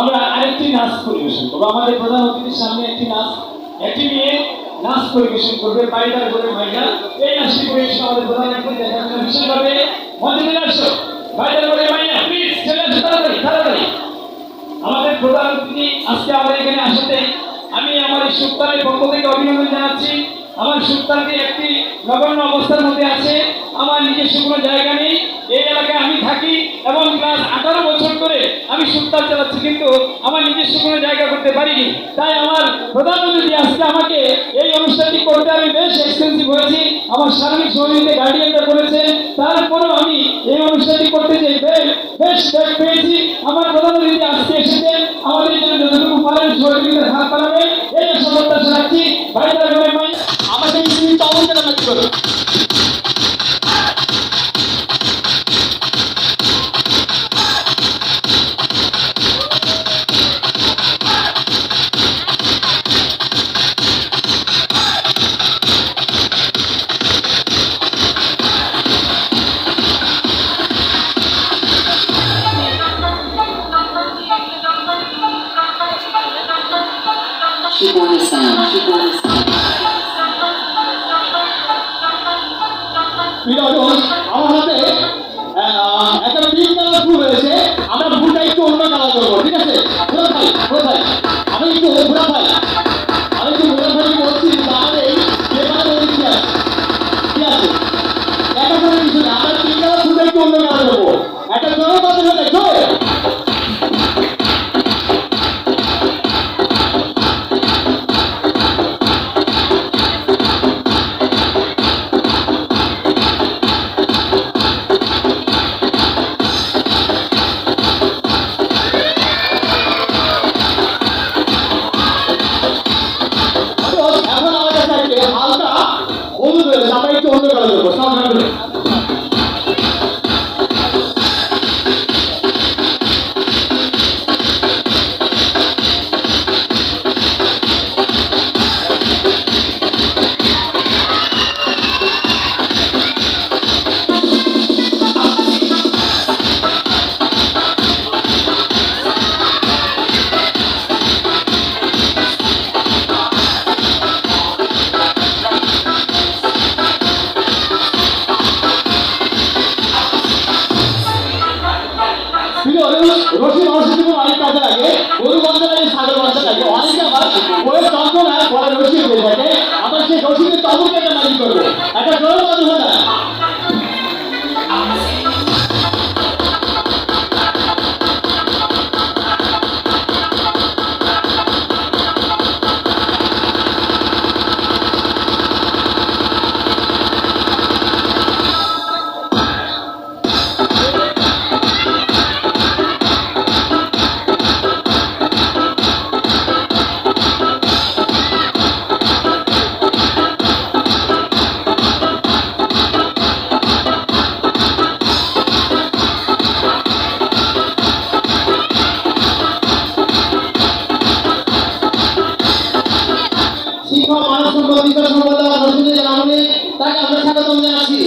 আমরা আরেকটি নাচ আমাদের প্রধান সামনে একটি নাচ একটি নাচ আমাদের অতিথি বিশেষভাবে আমাদের প্রধান আজকে আমাদের এখানে আসাতে, আমি আমার এই পক্ষ থেকে অভিনন্দন জানাচ্ছি। আমার সুলতানটি একটি নগণ্য অবস্থার মধ্যে আছে। আমার নিজস্ব কোনো জায়গা নেই। আমি সুলতান চালাচ্ছি, কিন্তু আমার নিজস্ব কোনো জায়গা করতে পারিনি। তাই আমার প্রধান অতিথি আজকে আমাকে এই অনুষ্ঠানটি করতে আমি বেশ এক্সপেন্সিভ হয়েছি। আমার সার্বিক সহযোগিতা গার্ডিয়ানরা করেছে। তারপরেও আমি এই অনুষ্ঠানটি করতে চাই বেশ বেশ পেয়েছি। আমার প্রধান অতিথি আজকে এসেছেন আমাদের জন্য যতটুকু পারেন সহযোগিতার হাত বাড়াবে এই প্রত্যাশা রাখছি ভাইরা তুমি তখন কেন Shibori sound, Shibori sound. আমার হাতে একটা পিঙ্ক কালার ফুল রয়েছে আমরা ফুলটা একটু অন্য কালার করব ঠিক আছে ভাই ঘোরা ভাই আমি একটু ঘোরা ভাই আমি একটু ঘোরা ভাইকে বলছি আমাদের এই পেপারে কি আছে একটা করে কিছু না আমরা পিঙ্ক কালার ফুলটা একটু অন্য কালার করব একটা জোর কথা হলে জোর একটু অন্য কালার করব সাবধান করে কিন্তু রশি মানুষের জীবন অনেক কাজে লাগে। গরু বান্ধব লাগে ছাগল বান্ধব লাগে মানব সম্পদ বিকাশ সম্পদ রাসুলের আমলে তাকে আমরা স্বাগত জানাচ্ছি।